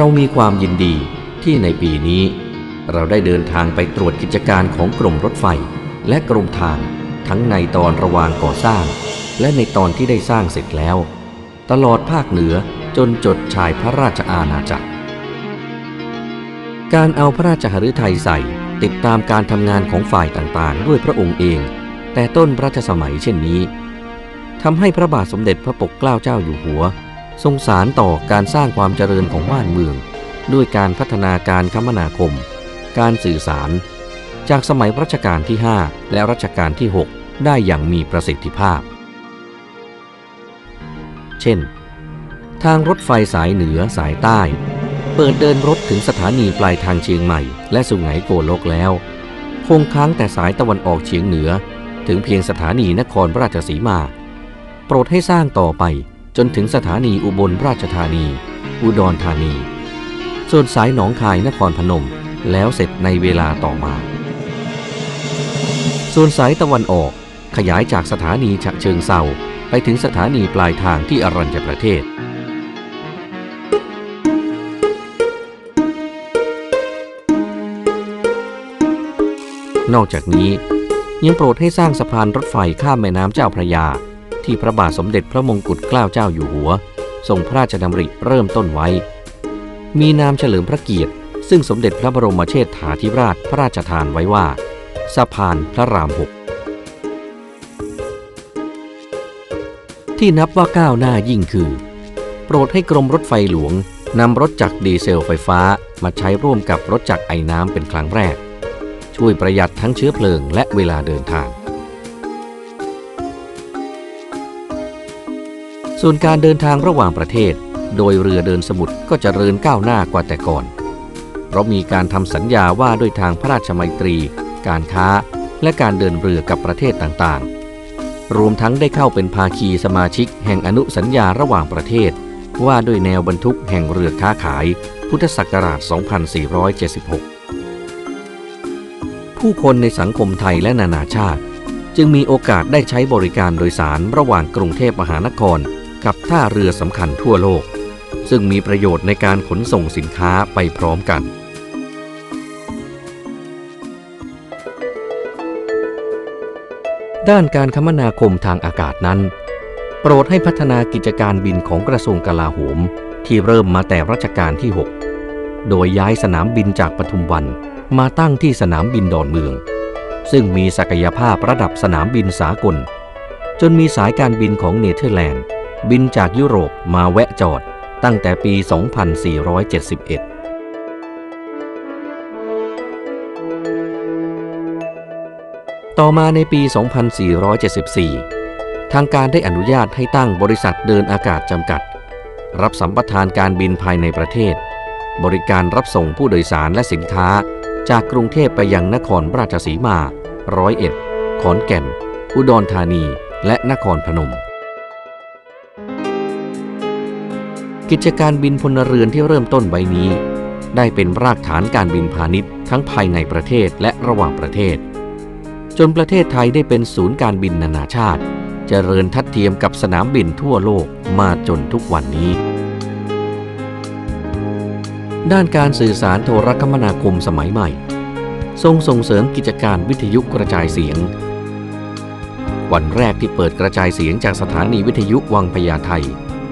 เรามีความยินดีที่ในปีนี้ เราได้เดินทางไปตรวจกิจการของกรมรถไฟ และกรมทาง ทั้งในตอนระหว่างก่อสร้าง และในตอนที่ได้สร้างเสร็จแล้ว ตลอดภาคเหนือจนจดชายพระราชอาณาจักร การเอาพระราชหฤทัยใส่ติดตามการทำงานของฝ่ายต่างๆ ด้วยพระองค์เอง แต่ต้นรัชสมัยเช่นนี้ทำให้พระบาทสมเด็จพระปกเกล้าเจ้าอยู่หัว ทรงสารต่อการสร้างความเจริญของบ้านเมือง ด้วยการพัฒนาการคมนาคม การสื่อสาร จากสมัยรัชกาลที่ 5 และรัชกาลที่ 6 ได้อย่างมีประสิทธิภาพ เช่น ทางรถไฟสายเหนือสายใต้ เปิดเดินรถถึงสถานีปลายทางเชียงใหม่ และสุไหงโกลกแล้วคงค้างแต่สายตะวันออกเฉียงเหนือ ถึงเพียงสถานีนครราชสีมา โปรดให้สร้างต่อไป จนถึงสถานีอุบลราชธานี อุดรธานี ส่วนสายหนองคายนครพนม แล้วเสร็จในเวลาต่อมา ส่วนสายตะวันออกขยายจากสถานีฉะเชิงเซาไปถึงสถานีปลายทางที่อรัญญประเทศ นอกจากนี้ยังโปรดให้สร้างสะพานรถไฟข้ามแม่น้ำเจ้าพระยา ที่พระบาทสมเด็จพระมงกุฎเกล้าเจ้าอยู่หัว ทรงพระราชดำริเริ่มต้นไว้ มีนามเฉลิมพระเกียรติ ซึ่งสมเด็จพระบรมเชษฐาธิราชพระราชทานไว้ว่า สะพานพระรามหกที่นับว่าก้าวหน้ายิ่งคือ โปรดให้กรมรถไฟหลวงนำรถจักรดีเซลไฟฟ้ามาใช้ร่วมกับรถจักรไอน้ำเป็นครั้งแรก ช่วยประหยัดทั้งเชื้อเพลิงและเวลาเดินทาง ส่วนการเดินทางระหว่างประเทศ โดยเรือเดินสมุทรก็จเจริญก้าวหน้ากว่าแต่ก่อน เพราะมีการทำสัญญาว่าด้วยทางพระราชมัยตรี การค้า และการเดินเรือกับประเทศต่างๆ รวมทั้งได้เข้าเป็นภาคีสมาชิกแห่งอนุสัญญาระหว่างประเทศ ว่าด้วยแนวบรรทุกแห่งเรือค้าขาย พุทธศักราช 2476ผู้คนในสังคมไทยและนานาชาติ จึงมีโอกาสได้ใช้บริการโดยสารระหว่างกรุงเทพมหานคร กับท่าเรือสำคัญทั่วโลก ซึ่งมีประโยชน์ในการขนส่งสินค้าไปพร้อมกัน ด้านการคมนาคมทางอากาศนั้น โปรดให้พัฒนากิจการบินของกระทรวงกลาโหม ที่เริ่มมาแต่รัชกาลที่ 6 โดยย้ายสนามบินจากปทุมวันมาตั้งที่สนามบินดอนเมือง ซึ่งมีศักยภาพระดับสนามบินสากล จนมีสายการบินของเนเธอร์แลนด์ บินจากยุโรปมาแวะจอดตั้งแต่ปี 2471ต่อมาในปี 2474 ทางการได้อนุญาตให้ตั้งบริษัทเดินอากาศจำกัด รับสัมปทานการบินภายในประเทศ บริการรับส่งผู้โดยสารและสินค้า จากกรุงเทพไปยังนครราชสีมา ร้อยเอ็ด ขอนแก่น อุดรธานี และนครพนม กิจการบินพลเรือนที่เริ่มต้นไว้นี้ ได้เป็นรากฐานการบินพาณิชย์ทั้งภายในประเทศและระหว่างประเทศ จนประเทศไทยได้เป็นศูนย์การบินนานาชาติเจริญทัดเทียมกับสนามบินทั่วโลกมาจนทุกวันนี้ ด้านการสื่อสารโทรคมนาคมสมัยใหม่ ทรงส่งเสริมกิจการวิทยุกระจายเสียง วันแรกที่เปิดกระจายเสียงจากสถานีวิทยุวังพญาไท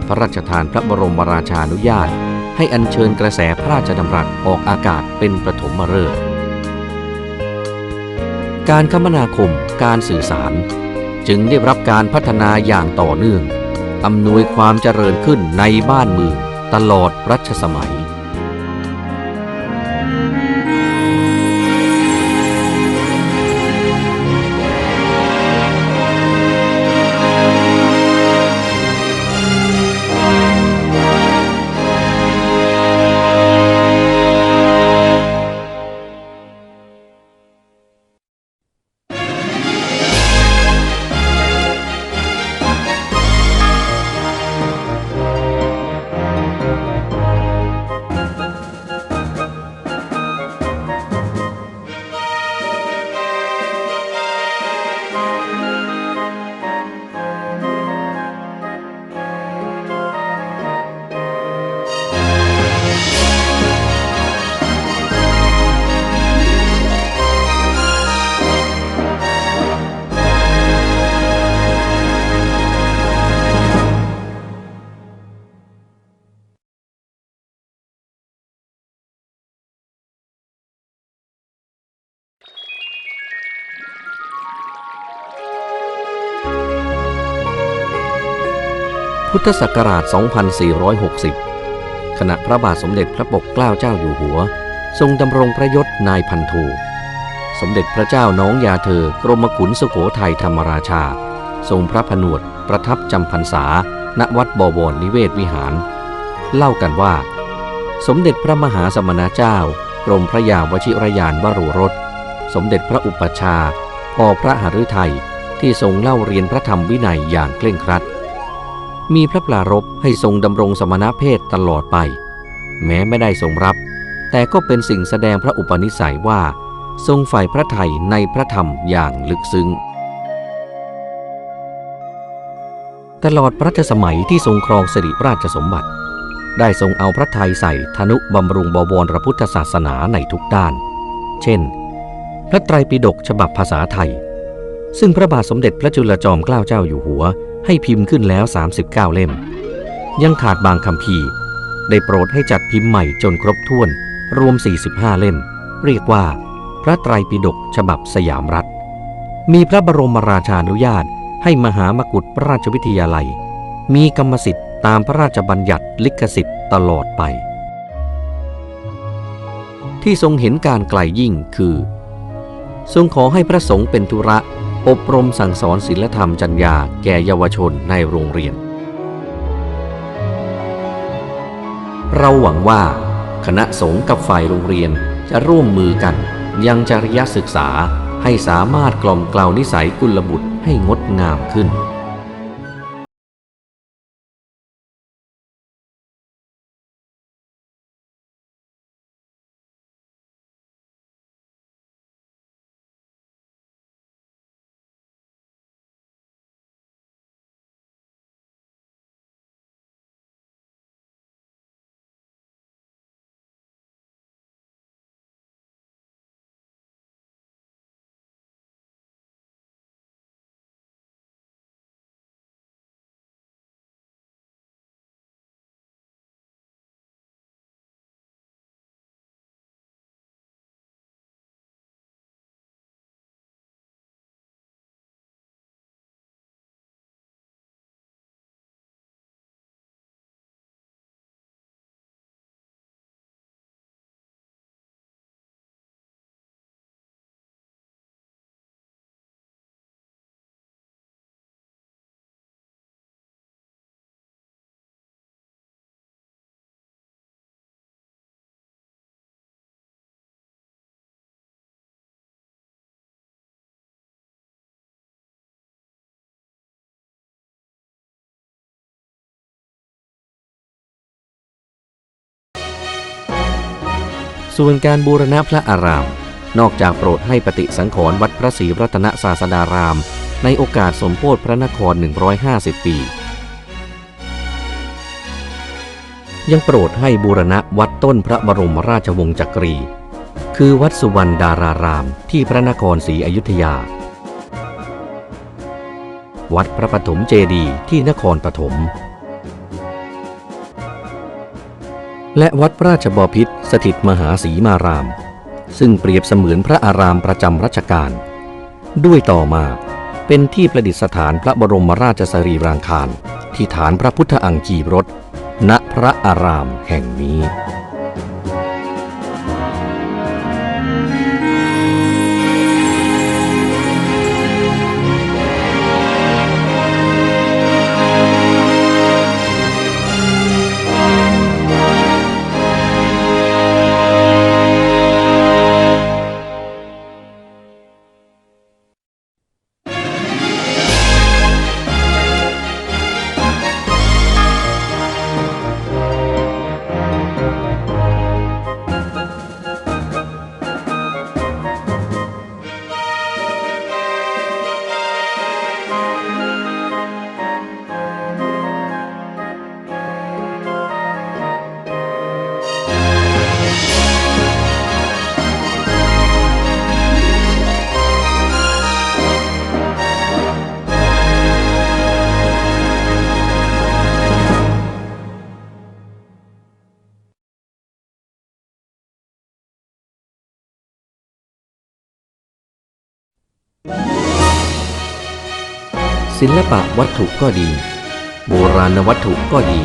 พระราชทานพระบรมราชานุญาต ให้อัญเชิญกระแสพระราชดำรัสออกอากาศเป็นประถมฤกษ์การคมนาคมการสื่อสาร จึงได้รับการพัฒนาอย่างต่อเนื่องอำนวยความเจริญขึ้นในบ้านเมืองตลอดรัชสมัย พุทธศักราช 2460 ขณะพระบาทสมเด็จพระปกเกล้าเจ้าอยู่หัว ทรงดำรงพระยศนายพันโทสมเด็จพระเจ้าน้องยาเธอกรมขุนสุโขทัยธรรมราชา ทรงพระผนวดประทับจำพรรษา ณวัดบวรนิเวศวิหาร เล่ากันว่า สมเด็จพระมหาสมณเจ้ากรมพระยาวชิรยานวโรรส สมเด็จพระอุปชาพอพระหฤทัยที่ทรงเล่าเรียนพระธรรมวินัยอย่างเคร่งครัด มีพระปรารภให้ทรงดำรงสมณเพศตลอดไป แม้ไม่ได้ทรงรับ แต่ก็เป็นสิ่งแสดงพระอุปนิสัยว่า ทรงฝ่ายพระไทยในพระธรรมอย่างลึกซึ้ง ตลอดพระชสมัยที่ทรงครองสิริราชสมบัติ ได้ทรงเอาพระไทยใส่ธนุบำรุงบวรพระพุทธศาสนาในทุกด้าน เช่น พระไตรปิฎกฉบับภาษาไทย ซึ่งพระบาทสมเด็จพระจุลจอมเกล้าเจ้าอยู่หัว ให้พิมพ์ขึ้นแล้ว 39 เล่ม ยังขาดบางคำพีได้โปรดให้จัดพิมพ์ใหม่จนครบถ้วน รวม 45 เล่ม เรียกว่า พระไตรปิฎกฉบับสยามรัฐ มีพระบรมราชานุญาตให้มหามกุฏราชวิทยาลัย มีกรรมสิทธิ์ตามพระราชบัญญัติลิขสิทธิ์ตลอดไป ที่ทรงเห็นการไกลยิ่งคือ ทรงขอให้พระสงฆ์เป็นธุระ อบรมสั่งสอนศีลธรรมจัญญาแก่เยาวชนในโรงเรียน เราหวังว่า คณะสงฆ์กับฝ่ายโรงเรียนจะร่วมมือกัน ยังจริยศึกษาให้สามารถกล่อมกลาวนิสัยกุลบุตรให้งดงามขึ้น ส่วนการบูรณะพระอาราม นอกจากโปรดให้ปฏิสังขรณ์วัดพระศรีรัตนศาสดาราม ในโอกาสสมโพธิพระนคร 150 ปี ยังโปรดให้บูรณะวัดต้นพระบรมราชวงศ์จักรี คือวัดสุวรรณดารารามที่พระนครศรีอยุธยา วัดพระปฐมเจดีย์ที่นครปฐม และวัดราชบพิษสถิตมหาศรีมาราม ซึ่งเปรียบเสมือนพระอารามประจำรัชกาล ด้วยต่อมาเป็นที่ประดิษฐานพระบรมราชสรีรางคาร ที่ฐานพระพุทธอังคีรถณพระอารามแห่งนี้ ศิลปะวัตถุก็ดี โบราณวัตถุก็ดี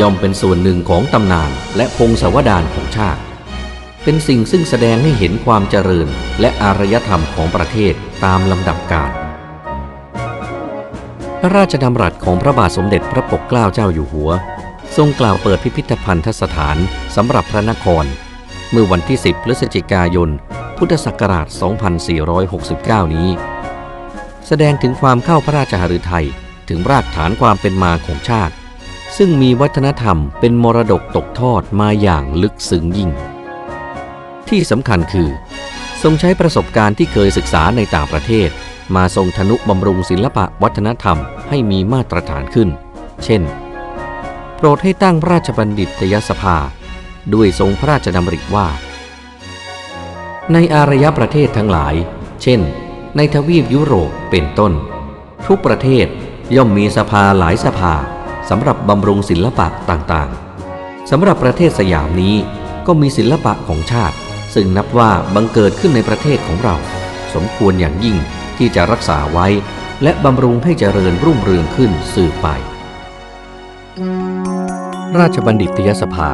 ย่อมเป็นส่วนหนึ่งของตำนานและพงศาวดารของชาติ เป็นสิ่งซึ่งแสดงให้เห็นความเจริญและอารยธรรมของประเทศตามลำดับกาลพระราชดำรัสของพระบาทสมเด็จพระปกเกล้าเจ้าอยู่หัว ทรงกล่าวเปิดพิพิธภัณฑสถานสำหรับพระนคร เมื่อวันที่ 10 พฤศจิกายน พุทธศักราช 2469 นี้ แสดงถึงความเข้าพระราชหฤทัยถึงรากฐานความเป็นมาของชาติ ซึ่งมีวัฒนธรรมเป็นมรดกตกทอดมาอย่างลึกซึ้งยิ่ง ที่สำคัญคือ ทรงใช้ประสบการณ์ที่เคยศึกษาในต่างประเทศ มาทรงทนุบำรุงศิลปะวัฒนธรรมให้มีมาตรฐานขึ้น เช่น โปรดให้ตั้งราชบัณฑิตยสภา ด้วยทรงพระราชดำริว่า ในอารยประเทศทั้งหลาย เช่น ในทวีปยุโรปเป็นต้น ทุกประเทศย่อมมีสภาหลายสภาสำหรับบำรุงศิลปะต่างๆสำหรับประเทศสยามนี้ก็มีศิลปะของชาติ ซึ่งนับว่าบังเกิดขึ้นในประเทศของเรา สมควรอย่างยิ่งที่จะรักษาไว้ และบำรุงให้เจริญรุ่งเรืองขึ้นสืบไป ราชบัณฑิตยสภา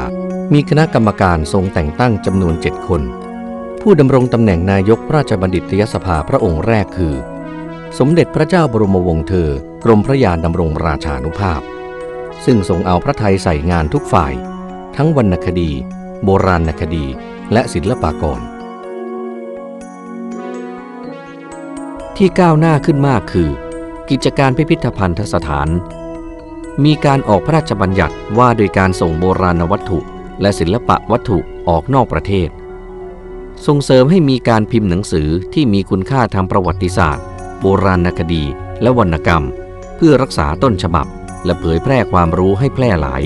มีคณะกรรมการทรงแต่งตั้งจำนวนเจ็ดคน ผู้ดำรงตำแหน่งนายกราชบัณฑิตยสภาพระองค์แรกคือ สมเด็จพระเจ้าบรมวงศ์เธอ กรมพระยานดำรงราชานุภาพ ซึ่งทรงเอาพระไทยใส่งานทุกฝ่าย ทั้งวรรณคดี โบราณคดี และศิลปากร ที่ก้าวหน้าขึ้นมากคือ กิจการพิพิธภัณฑสถาน มีการออกพระราชบัญญัติว่าโดยการส่งโบราณวัตถุ และศิลปะวัตถุออกนอกประเทศ ส่งเสริมให้มีการพิมพ์หนังสือที่มีคุณค่าทางประวัติศาสตร์ โบราณคดี และวรรณกรรม เพื่อรักษาต้นฉบับ และเผยแพร่ความรู้ให้แพร่หลาย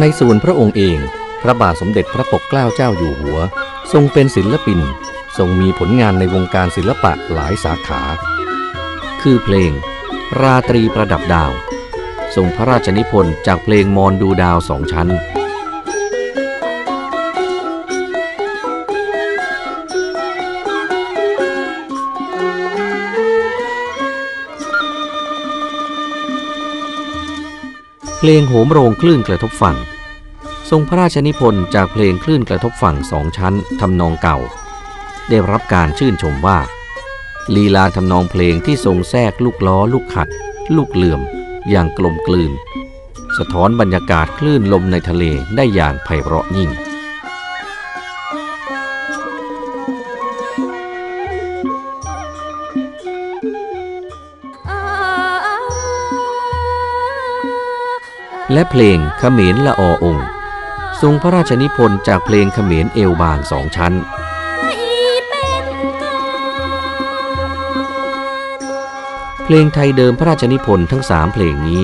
ในส่วนพระองค์เอง พระบาทสมเด็จพระปกเกล้าเจ้าอยู่หัว ทรงเป็นศิลปิน ทรงมีผลงานในวงการศิลปะหลายสาขา คือเพลง ราตรีประดับดาว ทรงพระราชนิพนธ์จากเพลงมอนดูดาวสองชั้น เพลงโหมโรงคลื่นกระทบฝั่ง ทรงพระราชนิพนธ์จากเพลงคลื่นกระทบฝั่งสองชั้นทำนองเก่า ได้รับการชื่นชมว่า ลีลาทำนองเพลงที่ทรงแทรกลูกล้อลูกขัด ลูกเหลื่อม อย่างกลมกลืน สะท้อนบรรยากาศคลื่นลมในทะเลได้อย่างไพเราะยิ่ง และเพลงเขมรละออองค์ ทรงพระราชนิพนธ์จากเพลงเขมรเอวบางสองชั้น เพลงไทยเดิมพระราชนิพนธ์ทั้งสามเพลงนี้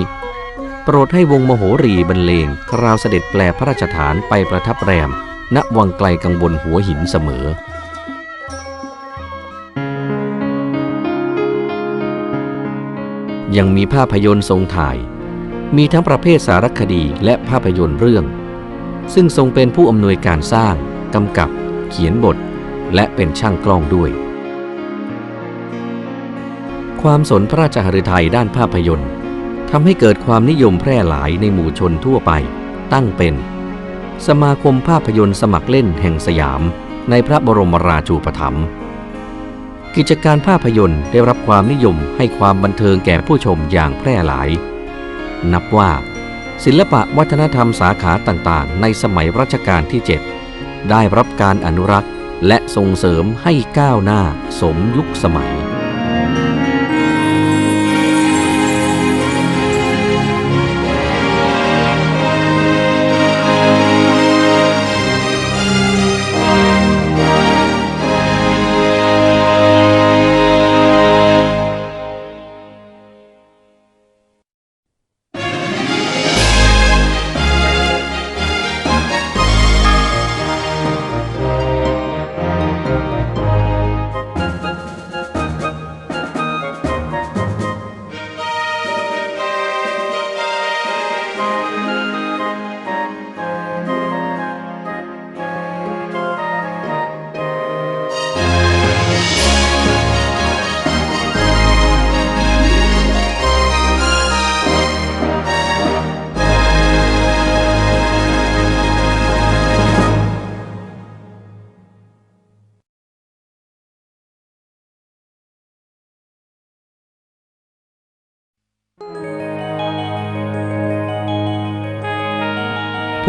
โปรดให้วงมโหรีบรรเลงคราวเสด็จแปลพระราชฐานไปประทับแรม ณวังไกลกังวลหัวหินเสมอยังมีภาพยนตร์ทรงถ่าย มีทั้งประเภทสารคดีและภาพยนตร์เรื่อง ซึ่งทรงเป็นผู้อำนวยการสร้าง กำกับ เขียนบท และเป็นช่างกล้องด้วย ความสนพระราชหฤทัยด้านภาพยนตร์ทำให้เกิดความนิยมแพร่หลายในหมู่ชนทั่วไป ตั้งเป็น สมาคมภาพยนตร์สมัครเล่นแห่งสยามในพระบรมราชูปถัมภ์กิจการภาพยนตร์ได้รับความนิยมให้ความบันเทิงแก่ผู้ชมอย่างแพร่หลาย นับว่า ศิลปะวัฒนธรรมสาขาต่างๆ ในสมัยรัชกาลที่ 7 ได้รับการอนุรักษ์และส่งเสริมให้ก้าวหน้าสมยุคสมัย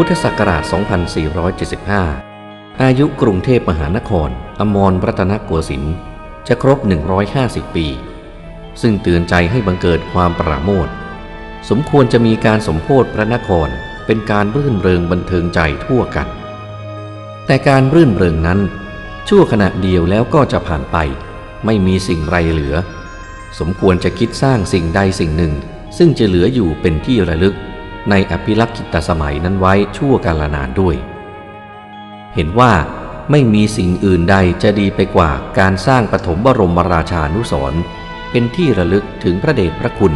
พุทธศักราช 2475 อายุกรุงเทพมหานคร อมรรัตนโกสินทร์จะครบ 150 ปี ซึ่งเตือนใจให้บังเกิดความปราโมทสมควรจะมีการสมโพธิพระนครเป็นการรื่นเริงบันเทิงใจทั่วกัน แต่การรื่นเริงนั้น ชั่วขณะเดียวแล้วก็จะผ่านไป ไม่มีสิ่งไรเหลือ สมควรจะคิดสร้างสิ่งใดสิ่งหนึ่ง ซึ่งจะเหลืออยู่เป็นที่ระลึก ในอภิลักษิตสมัยนั้นไว้ชั่วกาลนานด้วย เห็นว่าไม่มีสิ่งอื่นใดจะดีไปกว่าการสร้างปฐมบรมราชานุสร์เป็นที่ระลึกถึงพระเดชพระคุณ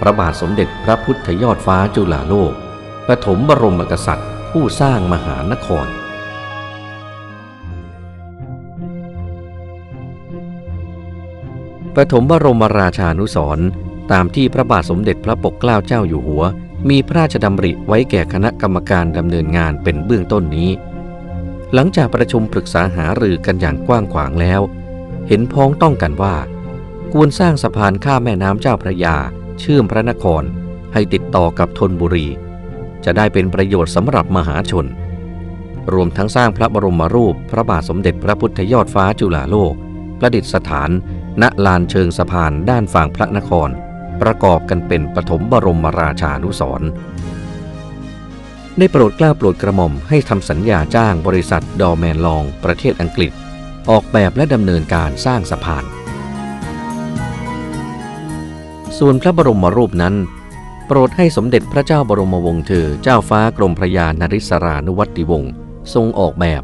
พระบาทสมเด็จพระพุทธยอดฟ้าจุฬาโลก ปฐมบรมกษัตริย์ ผู้สร้างมหานครปฐมบรมราชานุสร์ตามที่พระบาทสมเด็จพระปกเกล้าเจ้าอยู่หัว มีพระราชดำริไว้แก่คณะกรรมการดำเนินงานเป็นเบื้องต้นนี้ หลังจากประชุมปรึกษาหารือกันอย่างกว้างขวางแล้ว เห็นพ้องต้องกันว่า ควรสร้างสะพานข้ามแม่น้ำเจ้าพระยา เชื่อมพระนครให้ติดต่อกับธนบุรี จะได้เป็นประโยชน์สำหรับมหาชน รวมทั้งสร้างพระบรมรูปพระบาทสมเด็จพระพุทธยอดฟ้าจุฬาโลก ประดิษฐาน ณลานเชิงสะพานด้านฝั่งพระนคร ประกอบกันเป็นปฐมบรมราชานุสรณ์ได้โปรดกล้าโปรดกระหม่อมให้ทำสัญญาจ้างบริษัทดอแมนลองประเทศอังกฤษ ออกแบบและดำเนินการสร้างสะพาน ส่วนพระบรมรูปนั้น โปรดให้สมเด็จพระเจ้าบรมวงศ์เธอเจ้าฟ้ากรมพระยานริศรานุวัติวงศ์ทรงออกแบบ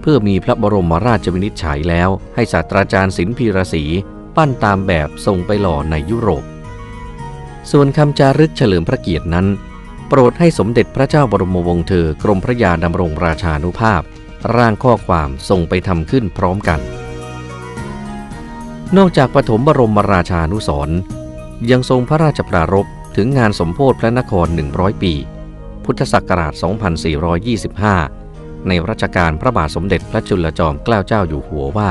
เพื่อมีพระบรมราชวินิจฉัยแล้วให้ศาสตราจารย์ศิลป์พีรศรีปั้นตามแบบส่งไปหล่อในยุโรป ส่วนคำจารึกเฉลิมพระเกียรตินั้น โปรดให้สมเด็จพระเจ้าบรมวงศ์เธอกรมพระยาดำรงราชานุภาพ ร่างข้อความส่งไปทำขึ้นพร้อมกัน นอกจากปฐมบรมราชานุสรยังทรงพระราชปรารภถึงงานสมโพธิพระนคร 100 ปี พุทธศักราช 2425 ในรัชกาลพระบาทสมเด็จพระจุลจอมเกล้าเจ้าอยู่หัวว่า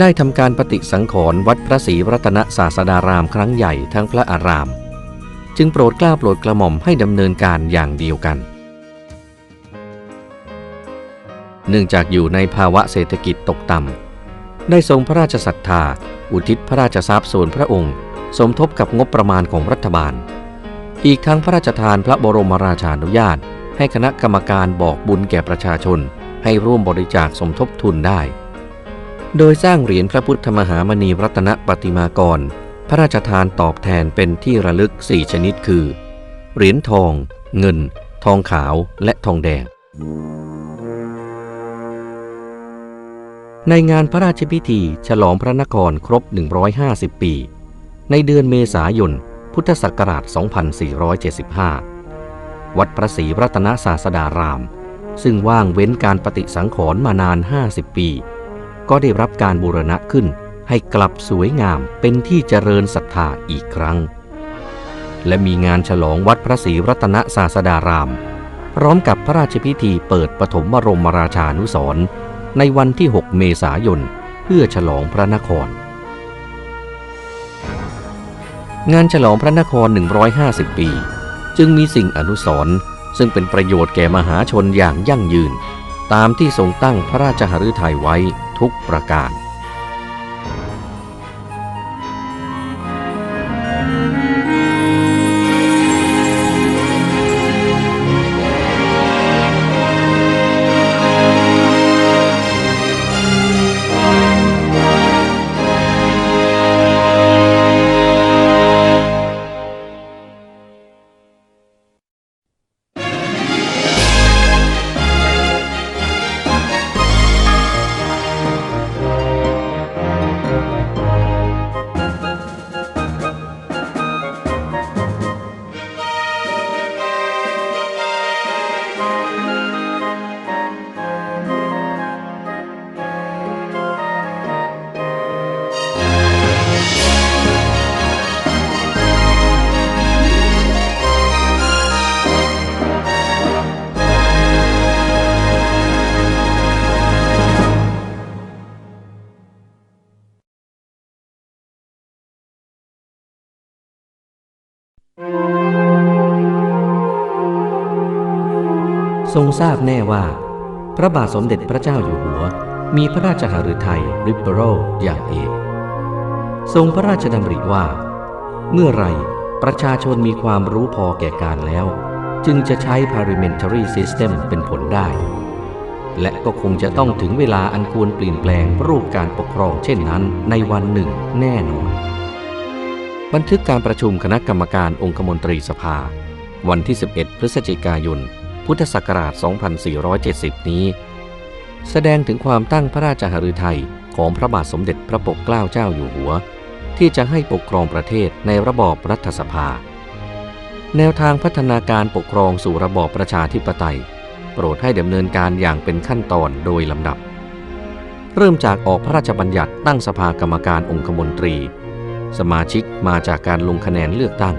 ได้ทำการปฏิสังขรณ์วัดพระศรีรัตนศาสดารามครั้งใหญ่ทั้งพระอาราม จึงโปรดกล้าโปรดกระหม่อมให้ดำเนินการอย่างเดียวกัน เนื่องจากอยู่ในภาวะเศรษฐกิจตกต่ำได้ทรงพระราชศรัทธา อุทิศพระราชทรัพย์ส่วนพระองค์ สมทบกับงบประมาณของรัฐบาล อีกทั้งพระราชทานพระบรมราชานุญาต ให้คณะกรรมการบอกบุญแก่ประชาชน ให้ร่วมบริจาคสมทบทุนได้ โดยสร้างเหรียญพระพุทธมหามณีรัตนปฏิมากร พระราชทานตอบแทนเป็นที่ระลึก 4 ชนิดคือ เหรียญทอง เงิน ทองขาวและทองแดง ในงานพระราชพิธี ฉลองพระนครครบ 150 ปี ในเดือนเมษายน พุทธศักราช 2475 วัดพระศรีรัตนศาสดาราม ซึ่งว่างเว้นการปฏิสังขรณ์มานาน 50 ปี ก็ได้รับการบูรณะขึ้นให้กลับสวยงามเป็นที่เจริญศรัทธาอีกครั้ง และมีงานฉลองวัดพระศรีรัตนศาสดาราม พร้อมกับพระราชพิธีเปิดปฐมบรมราชานุสรณ์ในวันที่ 6 เมษายน เพื่อฉลองพระนคร งานฉลองพระนคร 150 ปี จึงมีสิ่งอนุสรณ์ซึ่งเป็นประโยชน์แก่มหาชนอย่างยั่งยืน ตามที่ทรงตั้งพระราชหฤทัยไว้ ทุกประการ ทรงทราบแน่ว่า พระบาทสมเด็จพระเจ้าอยู่หัว มีพระราชหฤทัยริบเบอรัลอย่างเอกทรงพระราชดำริว่า เมื่อไรประชาชนมีความรู้พอแก่การแล้ว จึงจะใช้ parliamentary system เป็นผลได้ และก็คงจะต้องถึงเวลาอันควรเปลี่ยนแปลงรูปการปกครองเช่นนั้นในวันหนึ่งแน่นอน บันทึกการประชุมคณะกรรมการองคมนตรีสภา วันที่ 11 พฤศจิกายน พุทธศักราช 2470 นี้ แสดงถึงความตั้งพระราชหฤทัยของพระบาทสมเด็จพระปกเกล้าเจ้าอยู่หัว ที่จะให้ปกครองประเทศในระบอบรัฐสภา แนวทางพัฒนาการปกครองสู่ระบอบประชาธิปไตย โปรดให้ดำเนินการอย่างเป็นขั้นตอนโดยลำดับ เริ่มจากออกพระราชบัญญัติตั้งสภากรรมการองคมนตรี สมาชิกมาจากการลงคะแนนเลือกตั้ง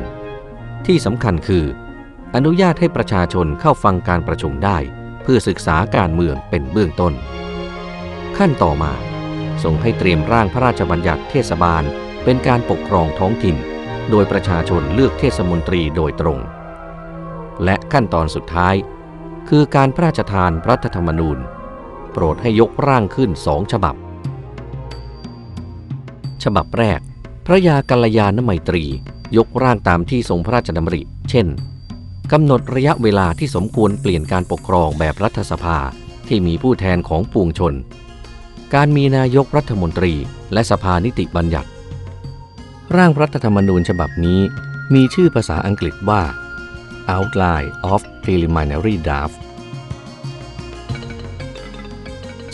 ที่สำคัญคือ อนุญาตให้ประชาชนเข้าฟังการประชุมได้ เพื่อศึกษาการเมืองเป็นเบื้องต้น ขั้นต่อมาส่งให้เตรียมร่างพระราชบัญญัติเทศบาล เป็นการปกครองท้องถิ่น โดยประชาชนเลือกเทศมนตรีโดยตรง และขั้นตอนสุดท้าย คือการพระราชทานรัฐธรรมนูญ โปรดให้ยกร่างขึ้นสองฉบับ ฉบับแรก พระยากัลยาณไมตรี ยกร่างตามที่ทรงพระราชดำริ เช่น กำหนดระยะเวลาที่สมควรเปลี่ยนการปกครองแบบรัฐสภาที่มีผู้แทนของปวงชน การมีนายกรัฐมนตรีและสภานิติบัญญัติ ร่างรัฐธรรมนูญฉบับนี้มีชื่อภาษาอังกฤษว่า Outline of Preliminary Draft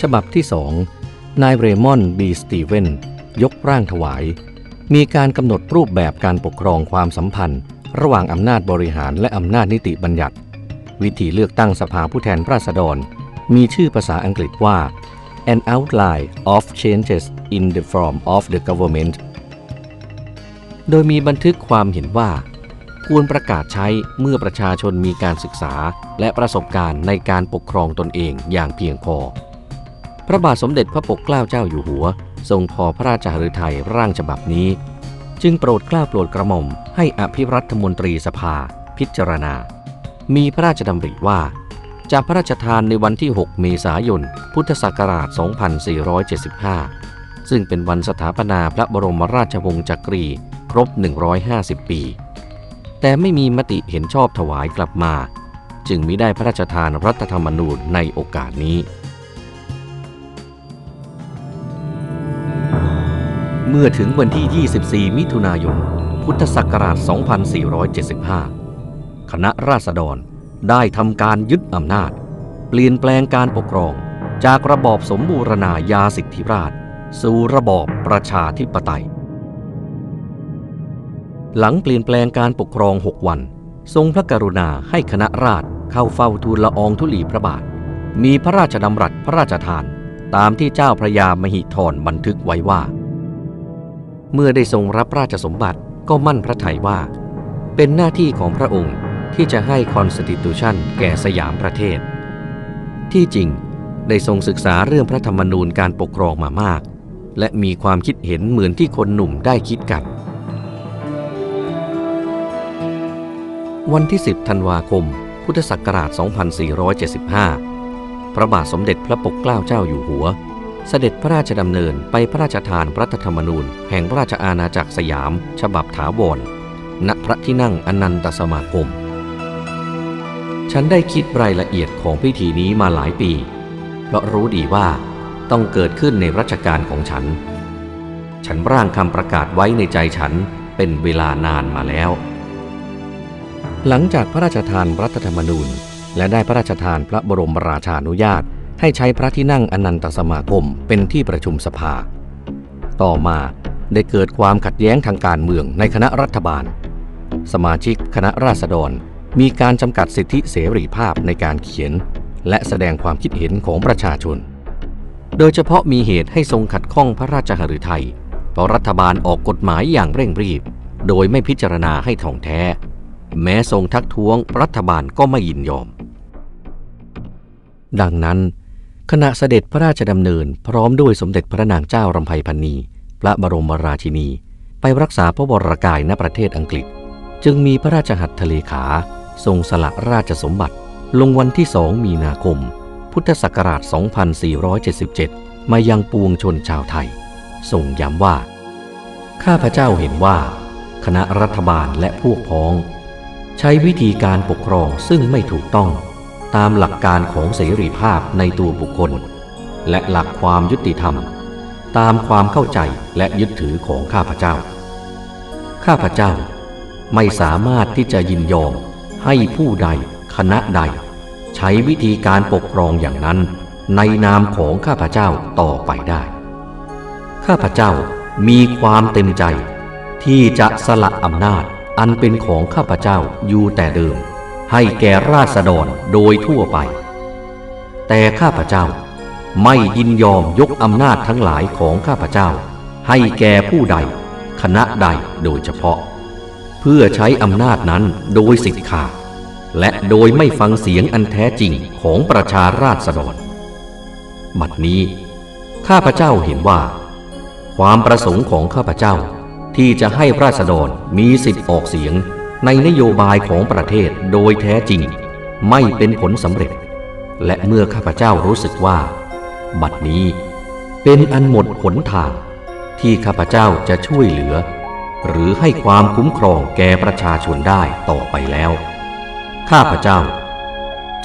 ฉบับที่สองนายเรมอนดีสตีเวนยกร่างถวาย มีการกำหนดรูปแบบการปกครองความสัมพันธ์ ระหว่างอำนาจบริหารและอำนาจนิติบัญญัติ วิธีเลือกตั้งสภาผู้แทนราษฎร มีชื่อภาษาอังกฤษว่า An Outline of Changes in the Form of the Government โดยมีบันทึกความเห็นว่า ควรประกาศใช้เมื่อประชาชนมีการศึกษาและประสบการณ์ในการปกครองตนเองอย่างเพียงพอ พระบาทสมเด็จพระปกเกล้าเจ้าอยู่หัว ทรงพอพระราชหฤทัยร่างฉบับนี้ จึงโปรดกล้าโปรดกระหม่อมให้อภิรัฐมนตรีสภาพิจารณา มีพระราชดำริว่า จะพระราชทานในวันที่ 6 เมษายน พุทธศักราช 2475 ซึ่งเป็นวันสถาปนาพระบรมราชวงศ์จักรีครบ 150 ปี แต่ไม่มีมติเห็นชอบถวายกลับมา จึงมิได้พระราชทานรัฐธรรมนูญในโอกาสนี้ เมื่อถึงวันที่ 24 มิถุนายน พุทธศักราช 2475 คณะราษฎรได้ทำการยึดอำนาจ เปลี่ยนแปลงการปกครองจากระบอบสมบูรณาญาสิทธิราช สู่ระบอบประชาธิปไตย หลังเปลี่ยนแปลงการปกครอง 6 วัน ทรงพระกรุณาให้คณะราษฎรเข้าเฝ้าทูลละอองธุลีพระบาท มีพระราชดำรัสพระราชทาน ตามที่เจ้าพระยามหิธรบันทึกไว้ว่า เมื่อได้ทรงรับราชสมบัติก็มั่นพระทัยว่า เป็นหน้าที่ของพระองค์ที่จะให้ Constitution แก่สยามประเทศ ที่จริงได้ทรงศึกษาเรื่องพระธรรมนูญการปกครองมามาก และมีความคิดเห็นเหมือนที่คนหนุ่มได้คิดกัน วันที่ 10 ธันวาคม พุทธศักราช 2475 พระบาทสมเด็จพระปกเกล้าเจ้าอยู่หัว เสด็จพระราชดำเนินไปพระราชทานรัฐธรรมนูญ แห่งราชอาณาจักรสยาม ฉบับถาวร ณ พระที่นั่งอนันตสมาคม ฉันได้คิดรายละเอียดของพิธีนี้มาหลายปี เพราะรู้ดีว่าต้องเกิดขึ้นในรัชกาลของฉัน ฉันร่างคำประกาศไว้ในใจฉันเป็นเวลานานมาแล้ว หลังจากพระราชทานรัฐธรรมนูญ และได้พระราชทานพระบรมราชานุญาต ให้ใช้พระที่นั่งอนันตสมาคมเป็นที่ประชุมสภา ต่อมาได้เกิดความขัดแย้งทางการเมืองในคณะรัฐบาล สมาชิกคณะราษฎรมีการจำกัดสิทธิเสรีภาพในการเขียน และแสดงความคิดเห็นของประชาชน โดยเฉพาะมีเหตุให้ทรงขัดข้องพระราชหฤทัยเพราะรัฐบาลออกกฎหมายอย่างเร่งรีบ โดยไม่พิจารณาให้ท่องแท้ แม้ทรงทักท้วงรัฐบาลก็ไม่ยินยอม ดังนั้น ขณะเสด็จพระราชดำเนิน พร้อมด้วยสมเด็จพระนางเจ้ารำไพพรรณีพระบรมราชินี ไปรักษาพระวรกายณประเทศอังกฤษ จึงมีพระราชหัตถเลขา ทรงสละราชสมบัติ ลงวันที่2มีนาคม พุทธศักราช 2477 มายังปวงชนชาวไทยส่งย้ำว่า ข้าพเจ้าเห็นว่า คณะรัฐบาลและพวกพ้อง ใช้วิธีการปกครองซึ่งไม่ถูกต้อง ตามหลักการของเสรีภาพในตัวบุคคล และหลักความยุติธรรม ตามความเข้าใจและยึดถือของข้าพเจ้า ข้าพเจ้าไม่สามารถที่จะยินยอมให้ผู้ใดคณะใด ใช้วิธีการปกครองอย่างนั้น ในนามของข้าพเจ้าต่อไปได้ ข้าพเจ้ามีความเต็มใจ ที่จะสละอำนาจอันเป็นของข้าพเจ้าอยู่แต่เดิม ให้แก่ราษฎรโดยทั่วไป แต่ข้าพเจ้าไม่ยินยอมยกอำนาจทั้งหลายของข้าพเจ้า ให้แก่ผู้ใด คณะใดโดยเฉพาะ เพื่อใช้อำนาจนั้นโดยสิทธิ์ขาดและโดยไม่ฟังเสียงอันแท้จริงของประชาราษฎรบัดนี้ ข้าพเจ้าเห็นว่า ความประสงค์ของข้าพเจ้าที่จะให้ราษฎรมีสิทธิ์ออกเสียง ในนโยบายของประเทศโดยแท้จริง ไม่เป็นผลสำเร็จ และเมื่อข้าพเจ้ารู้สึกว่า บัดนี้เป็นอันหมดหนทาง ที่ข้าพเจ้าจะช่วยเหลือ หรือให้ความคุ้มครองแก่ประชาชนได้ต่อไปแล้ว ข้าพเจ้า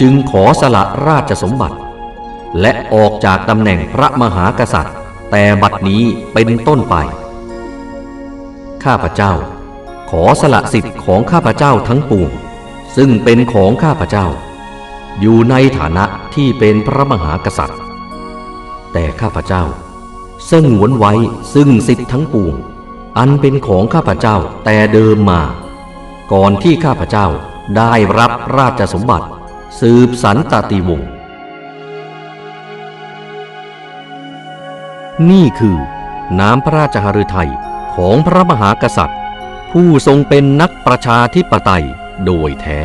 จึงขอสละราชสมบัติ และออกจากตำแหน่งพระมหากษัตริย์ แต่บัดนี้เป็นต้นไป ข้าพเจ้า ขอสละสิทธิ์ของข้าพเจ้าทั้งปวงซึ่งเป็นของข้าพเจ้า อยู่ในฐานะที่เป็นพระมหากษัตริย์ แต่ข้าพเจ้าสงวนไว้ซึ่งสิทธิ์ทั้งปวง อันเป็นของข้าพเจ้าแต่เดิมมา ก่อนที่ข้าพเจ้าได้รับราชสมบัติ สืบสันตติวงศ์นี่คือน้ำพระราชหฤทัยของพระมหากษัตริย์ ผู้ทรงเป็นนักประชาธิปไตยโดยแท้